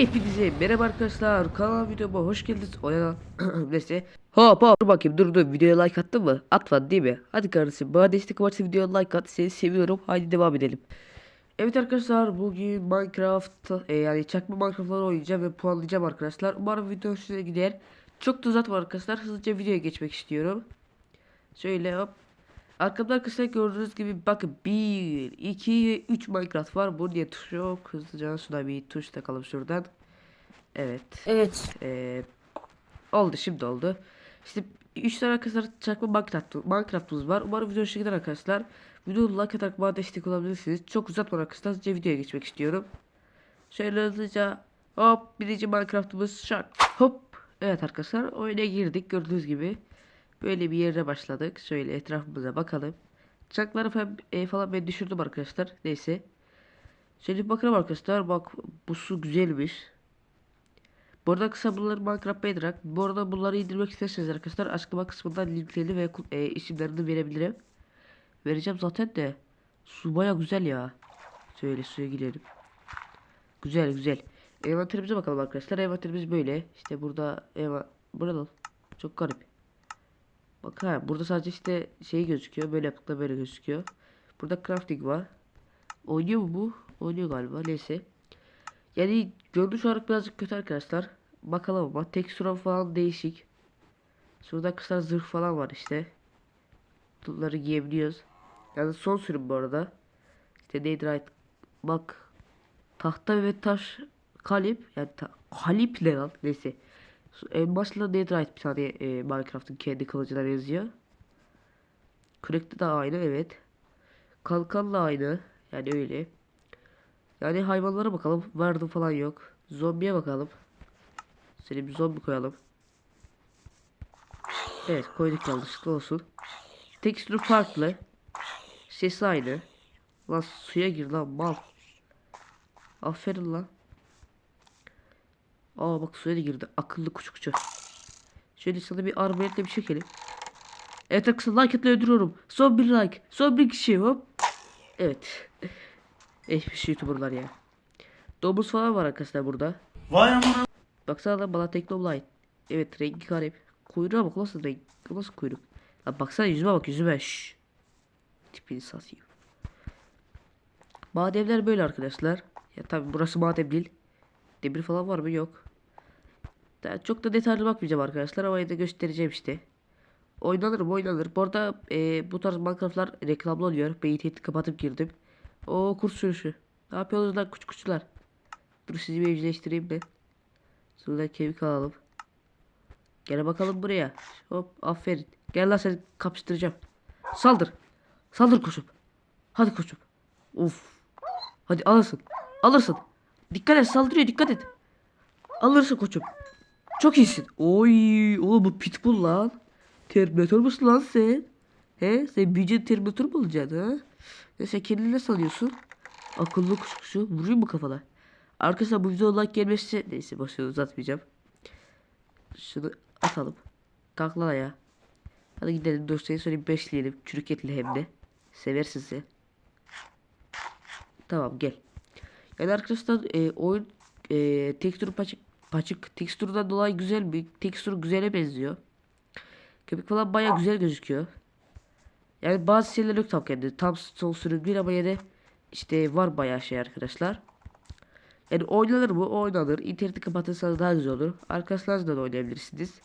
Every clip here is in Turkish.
Hepinize merhaba arkadaşlar. Kanal videoma hoş geldiniz. Oyalan neyse. Hop hop. Dur bakayım. Dur dur. Videoya like attın mı? Atmadın değil mi? Hadi kardeşim. Bana destek varsa videoya like at. Seni seviyorum. Haydi devam edelim. Evet arkadaşlar. Bugün Minecraft e, yani çakma Minecraft'ları oynayacağım ve puanlayacağım arkadaşlar. Umarım video size gider. Çok da uzatma arkadaşlar. Hızlıca videoya geçmek istiyorum. Şöyle hop Arkamda arkadaşlar gördüğünüz gibi bakın 1, 2, 3 Minecraft var. Bu diye tuş yok. Hızlıca şuna bir tuş takalım şuradan. Evet. Evet. Ee, oldu şimdi oldu. İşte 3 tane arkadaşlar çakma Minecraft, Minecraft'ımız var. Umarım video hoşuna gider arkadaşlar. Videoyu like atarak bana destek olabilirsiniz. Çok uzatmadan arkadaşlar hızlıca videoya geçmek istiyorum. Şöyle hızlıca hop birinci Minecraft'ımız şak hop. Evet arkadaşlar oyuna girdik gördüğünüz gibi. Böyle bir yere başladık. Şöyle etrafımıza bakalım. Çakları falan, e, falan ben düşürdüm arkadaşlar. Neyse. Şöyle bakalım arkadaşlar. Bak bu su güzelmiş. Bu arada kısa bunları Minecraft Bedrock. Bu arada bunları indirmek isterseniz arkadaşlar açıklama kısmından linklerini ve e, isimlerini verebilirim. Vereceğim zaten de. Su baya güzel ya. Şöyle suya girelim. Güzel güzel. Envanterimize bakalım arkadaşlar. Envanterimiz böyle. İşte burada eva burada çok garip. Bak ha burada sadece işte şey gözüküyor. Böyle yaptıkta böyle gözüküyor. Burada crafting var. Oynuyor mu bu? Oynuyor galiba. Neyse. Yani görünüş olarak birazcık kötü arkadaşlar. Bakalım ama tekstüra falan değişik. Şurada kısa zırh falan var işte. Bunları giyebiliyoruz. Yani son sürüm bu arada. İşte netherite. Bak. Tahta ve taş kalip. Yani ta kalip ne lan? Neyse. En başta Netherite bir tane e, Minecraft'ın kendi kılıcına benziyor. Crack'te de aynı evet. Kalkanla aynı. Yani öyle. Yani hayvanlara bakalım. Vardı falan yok. Zombiye bakalım. Seni bir zombi koyalım. Evet koyduk yanlışlıkla olsun. Tekstürü farklı. Sesi aynı. Lan suya gir lan mal. Aferin lan. Aa bak suya da girdi. Akıllı küçükçe. Şöyle sana bir arbaletle bir çekelim. Evet arkadaşlar like etle öldürüyorum. Son bir like. Son bir kişi hop. Evet. Eşmiş youtuberlar ya. Domuz falan var arkadaşlar burada. Vay amına. Baksana lan bana Teknoblight. Evet rengi garip. Kuyruğa bak nasıl renk. Nasıl kuyruk. Lan baksana yüzüme bak yüzüme. Şşş. Tipini satayım. Mademler böyle arkadaşlar. Ya tabi burası madem değil. Demir falan var mı? Yok. Daha çok da detaylı bakmayacağım arkadaşlar ama yine göstereceğim işte. Oynanır mı oynanır. Bu arada e, bu tarz Minecraft'lar reklamlı oluyor. Ben interneti kapatıp girdim. O kurs sürüşü. Ne yapıyorsunuz lan küçük küçükler? Dur sizi bir evcilleştireyim ben. Şuradan kemik alalım. Gel bakalım buraya. Hop aferin. Gel lan seni kapıştıracağım. Saldır. Saldır koçum. Hadi koçum. Uf. Hadi alırsın. Alırsın. Dikkat et saldırıyor dikkat et. Alırsın koçum. Çok iyisin. Oy oğlum bu pitbull lan. Terminator musun lan sen? He sen büyüyünce Terminator mu olacaksın ha? Ya sen kendini nasıl alıyorsun? Akıllı kuş kuşu vuruyor mu kafana? Arkadaşlar bu video like gelmesi neyse boşver uzatmayacağım. Şunu atalım. Kalk lan ya. Hadi gidelim dosyayı sonra beşleyelim. Çürük etli hem de. Seversin sen. Tamam gel. Yani arkadaşlar e, oyun e, tekstürü paçık paçık tekstürden dolayı güzel bir tekstür güzele benziyor. Köpek falan baya güzel gözüküyor. Yani bazı şeyler yok tam kendi. Tam son sürüm değil ama yine işte var baya şey arkadaşlar. Yani oynanır mı? Oynanır. İnterneti kapatırsanız daha güzel olur. Arkadaşlarla da oynayabilirsiniz.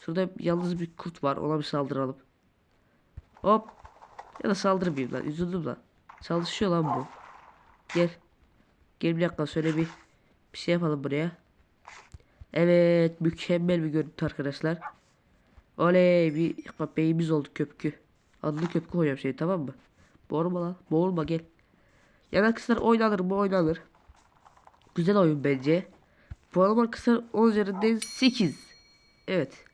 Şurada yalnız bir kurt var. Ona bir saldıralım. Hop. Ya da saldırmayayım lan. Üzüldüm lan. Çalışıyor lan bu. Gel. Gel bir dakika şöyle bir bir şey yapalım buraya. Evet mükemmel bir görüntü arkadaşlar. Oley bir bak beyimiz oldu köpkü. Adlı köpkü koyacağım şey tamam mı? Boğulma lan boğulma gel. Yani arkadaşlar oynanır mı oynanır. Güzel oyun bence. Puanım arkadaşlar 10 üzerinden 8. Evet.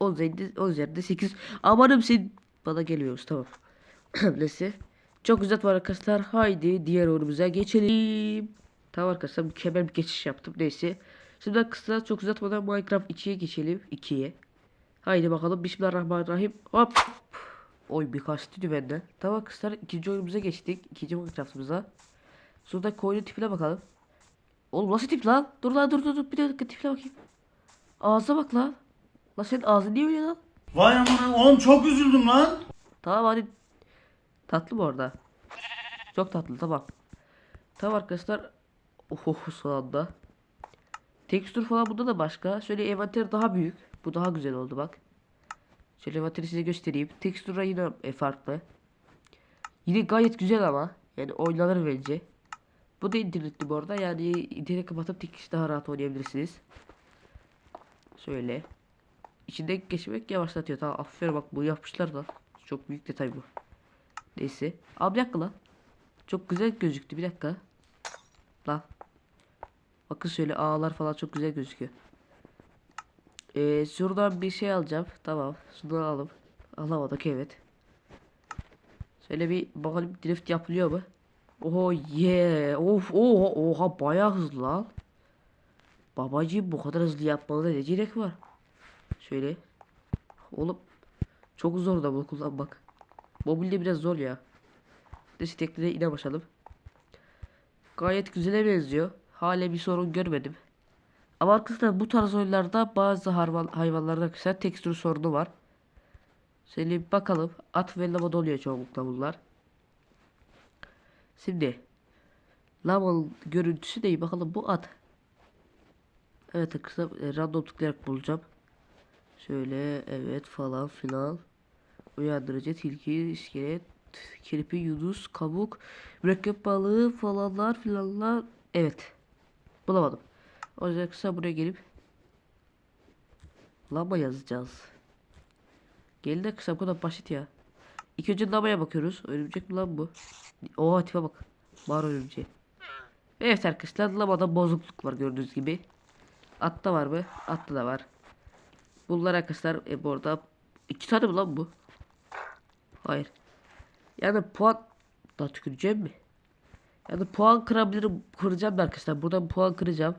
10 üzerinden, 10 üzerinden 8. Amanım sen bana geliyoruz tamam. Neyse. Çok güzel var arkadaşlar. Haydi diğer oyunumuza geçelim. Tamam arkadaşlar mükemmel bir geçiş yaptım. Neyse. Şimdi arkadaşlar çok uzatmadan Minecraft 2'ye geçelim. 2'ye. Haydi bakalım. Bismillahirrahmanirrahim. Hop. Oy bir kaçtı benden. Tamam arkadaşlar ikinci oyunumuza geçtik. İkinci Minecraft'ımıza. Şurada koyunun tipine bakalım. Oğlum nasıl tip lan? Dur lan dur dur dur bir dakika tipine bakayım. Ağzına bak lan. Lan senin ağzın niye öyle lan? Vay aman oğlum çok üzüldüm lan. Tamam hadi. Tatlı mı orada? Çok tatlı tamam. Tamam arkadaşlar. Oho son anda. Tekstür falan bunda da başka. Şöyle envanter daha büyük. Bu daha güzel oldu bak. Şöyle envanteri size göstereyim. Tekstürler yine e, farklı. Yine gayet güzel ama. Yani oynanır bence. Bu da internetli bu arada. Yani internet kapatıp tek kişi daha rahat oynayabilirsiniz. Şöyle. İçinden geçmek yavaşlatıyor. Tamam aferin bak bu yapmışlar da. Çok büyük detay bu. Neyse. Abi bir dakika lan. Çok güzel gözüktü bir dakika. Lan. Bakın şöyle ağlar falan çok güzel gözüküyor. Ee, şuradan bir şey alacağım. Tamam. Şunu alalım. Alamadık evet. Şöyle bir bakalım drift yapılıyor mu? Oho yeah. Of oha oha bayağı hızlı lan. Babacığım bu kadar hızlı yapmana ne gerek var? Şöyle. Oğlum çok zor da bunu kullanmak. Mobilde biraz zor ya. Neyse teknede ine başladım. Gayet güzele benziyor. Hala bir sorun görmedim. Ama arkadaşlar bu tarz oyunlarda bazı hayvan, hayvanlarda arkadaşlar tekstür sorunu var. Şöyle bakalım. At ve lama oluyor çoğunlukla bunlar. Şimdi Lamanın görüntüsü değil bakalım bu at. Evet arkadaşlar e, random tıklayarak bulacağım. Şöyle evet falan filan. Uyandırıcı tilki, iskelet, kirpi, yunus, kabuk, mürekkep balığı falanlar filanlar. Evet. Bulamadım. O yüzden kısa buraya gelip lama yazacağız. Gelin de kısa bu kadar basit ya. İlk önce lamaya bakıyoruz. Örümcek mi lan bu? Oha tipe bak. Var örümceği. Evet arkadaşlar lamada bozukluk var gördüğünüz gibi. Atta var mı? Atta da var. Bunlar arkadaşlar e, bu arada iki tane mi lan bu? Hayır. Yani puan da tüküreceğim mi? Yani puan kırabilirim. Kıracağım da arkadaşlar. Buradan puan kıracağım.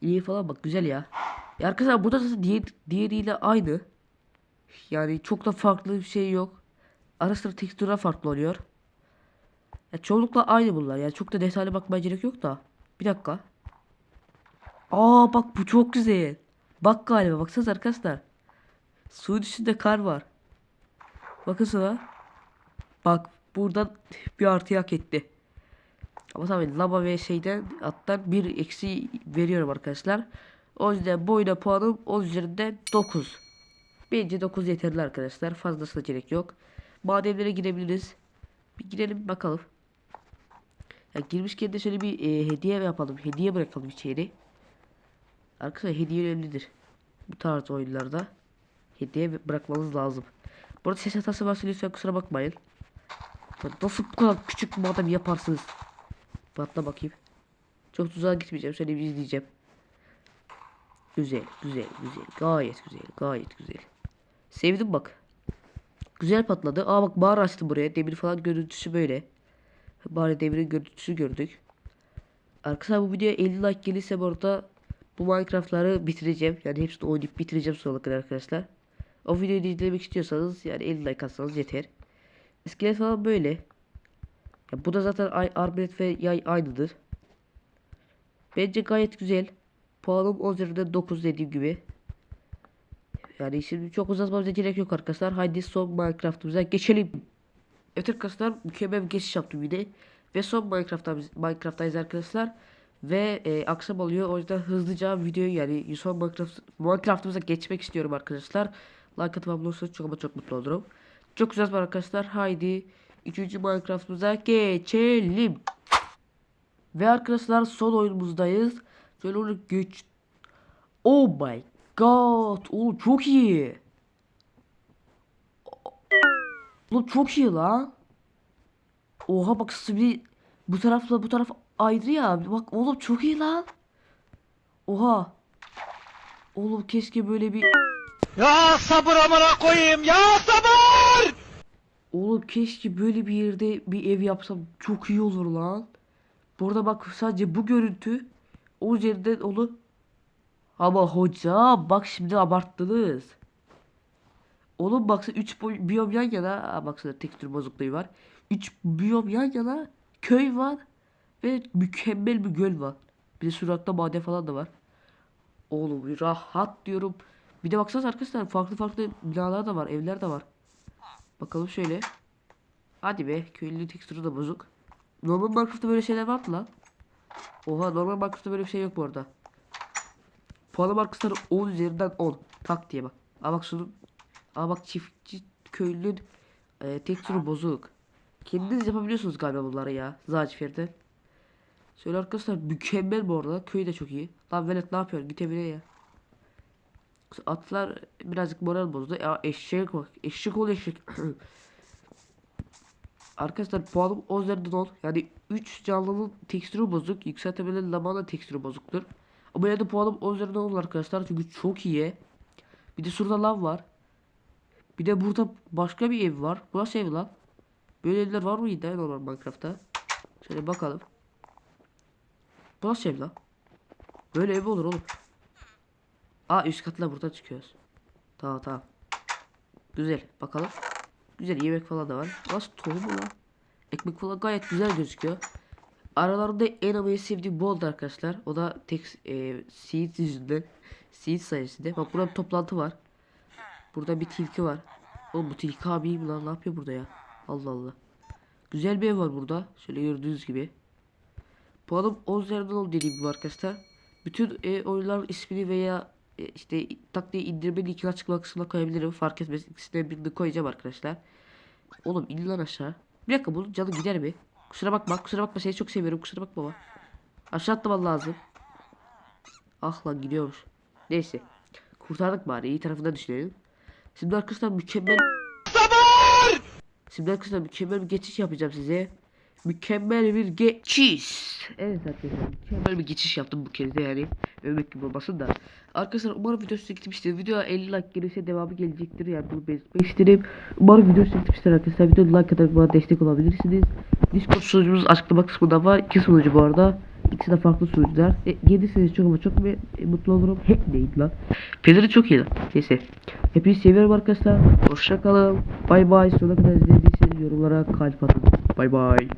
İyi falan bak güzel ya. ya arkadaşlar burada zaten diğer, diğeriyle aynı. Yani çok da farklı bir şey yok. Ara sıra tekstürler farklı oluyor. Ya çoğunlukla aynı bunlar. Yani çok da detaylı bakmaya gerek yok da. Bir dakika. Aa bak bu çok güzel. Bak galiba baksanıza arkadaşlar. Suyun üstünde kar var. Bakın sana. Bak buradan bir artı hak etti. Ama tabii lava ve şeyden attan bir eksi veriyorum arkadaşlar. O yüzden bu oyuna puanım 10 üzerinden 9. Bence 9 yeterli arkadaşlar. Fazlasına gerek yok. Madenlere girebiliriz. Bir girelim bakalım. Ya girmişken de şöyle bir e, hediye yapalım. Hediye bırakalım içeri. Arkadaşlar hediye önemlidir. Bu tarz oyunlarda hediye bırakmanız lazım. Bu arada ses hatası varsa lütfen kusura bakmayın. Nasıl bu kadar küçük madem yaparsınız? Patla bakayım. Çok tuzağa gitmeyeceğim. Bir izleyeceğim. Güzel, güzel, güzel. Gayet güzel, gayet güzel. Sevdim bak. Güzel patladı. Aa bak bağır açtı buraya. Demir falan görüntüsü böyle. Bari demirin görüntüsü gördük. Arkadaşlar bu videoya 50 like gelirse bu arada bu Minecraft'ları bitireceğim. Yani hepsini oynayıp bitireceğim sonuna arkadaşlar. O videoyu izlemek istiyorsanız yani 50 like atsanız yeter. İskelet falan böyle. Ya bu da zaten ay, ve yay aynıdır. Bence gayet güzel. Puanım 10 üzerinden 9 dediğim gibi. Yani şimdi çok uzatmamıza gerek yok arkadaşlar. Haydi son Minecraft'ımıza geçelim. Evet arkadaşlar mükemmel bir geçiş yaptım yine. Ve son Minecraft'ta Minecraft'tayız arkadaşlar. Ve e, akşam oluyor. O yüzden hızlıca videoyu yani son Minecraft, Minecraft'ımıza geçmek istiyorum arkadaşlar. Like atıp abone olursanız çok ama çok mutlu olurum. Çok güzel var arkadaşlar. Haydi 3. Minecraft'ımıza geçelim. Ve arkadaşlar son oyunumuzdayız. Şöyle onu geç. Oh my god. Oğlum çok iyi. Oğlum çok iyi lan. Oha bak bir bu tarafla bu taraf ayrı ya. Bak oğlum çok iyi lan. Oha. Oğlum keşke böyle bir Ya sabır amına koyayım ya sabır! Oğlum keşke böyle bir yerde bir ev yapsam çok iyi olur lan. Burada bak sadece bu görüntü o üzerinden onu ama hoca bak şimdi abarttınız. Oğlum baksana 3 biyom yan yana Aa, baksana tekstür bozukluğu var. 3 biyom yan yana köy var ve mükemmel bir göl var. Bir de Surak'ta maden falan da var. Oğlum rahat diyorum. Bir de baksanız arkadaşlar farklı farklı binalar da var. Evler de var. Bakalım şöyle. Hadi be köylü tekstürü de bozuk. Normal Minecraft'ta böyle şeyler var mı lan? Oha normal Minecraft'ta böyle bir şey yok bu arada. Puanım arkadaşlar 10 üzerinden 10. Tak diye bak. Aa bak şunun. Aa bak çiftçi köylünün e, tekstürü bozuk. Kendiniz yapabiliyorsunuz galiba bunları ya. Zacifir'de. Şöyle arkadaşlar mükemmel bu arada. Köy de çok iyi. Lan Velet ne yapıyorsun? Git evine ya. Atlar birazcık moral bozdu. Ya eşek bak. Eşek ol eşek. Arkadaşlar puanım 10 üzerinden 10. Yani 3 canlının tekstürü bozuk. Yükseltebilen lamanın tekstürü bozuktur. Ama yine de puanım 10 üzerinden 10 arkadaşlar. Çünkü çok iyi. Bir de şurada lav var. Bir de burada başka bir ev var. Bu nasıl ev lan? Böyle evler var mıydı normal Minecraft'ta? Şöyle bakalım. Bu nasıl ev lan? Böyle ev olur oğlum. Aa üst katla buradan çıkıyoruz. Tamam tamam. Güzel bakalım. Güzel yemek falan da var. Nasıl tohum lan? Ekmek falan gayet güzel gözüküyor. Aralarında en ama en sevdiğim bu oldu arkadaşlar. O da tek e, seed yüzünden. Seed sayesinde. Bak burada bir toplantı var. Burada bir tilki var. Oğlum bu tilki abi mi lan? Ne yapıyor burada ya? Allah Allah. Güzel bir ev var burada. Şöyle gördüğünüz gibi. Puanım 10 üzerinden 10 dediğim gibi arkadaşlar. Bütün e, oyunların ismini veya işte tak diye indirme linkini açıklama kısmına koyabilirim. Fark etmez. İkisinden birini koyacağım arkadaşlar. Oğlum in lan aşağı. Bir dakika bunun canı gider mi? Kusura bakma. Kusura bakma seni çok seviyorum. Kusura bakma baba. Aşağı atlaman lazım. Ah lan gidiyormuş. Neyse. Kurtardık bari. iyi tarafından düşünelim. Şimdi arkadaşlar mükemmel... Şimdi arkadaşlar mükemmel bir geçiş yapacağım size. Mükemmel bir geçiş. Evet arkadaşlar mükemmel bir geçiş yaptım bu kez de yani. Övmek gibi olmasın da. Arkadaşlar umarım video size gitmiştir. Videoya 50 like gelirse devamı gelecektir. Yani bunu belirtmek isterim. Umarım video size gitmiştir arkadaşlar. Video like atarak bana destek olabilirsiniz. Discord sunucumuz açıklama kısmında var. İki sunucu bu arada. İkisi de farklı sunucular. E, gelirseniz çok ama çok me- e, mutlu olurum. He değil lan. Pedri çok iyi lan. Neyse. Hepinizi seviyorum arkadaşlar. Hoşça kalın. Bay bay. Sonuna kadar izlediyseniz yorumlara kalp atın. Bay bay.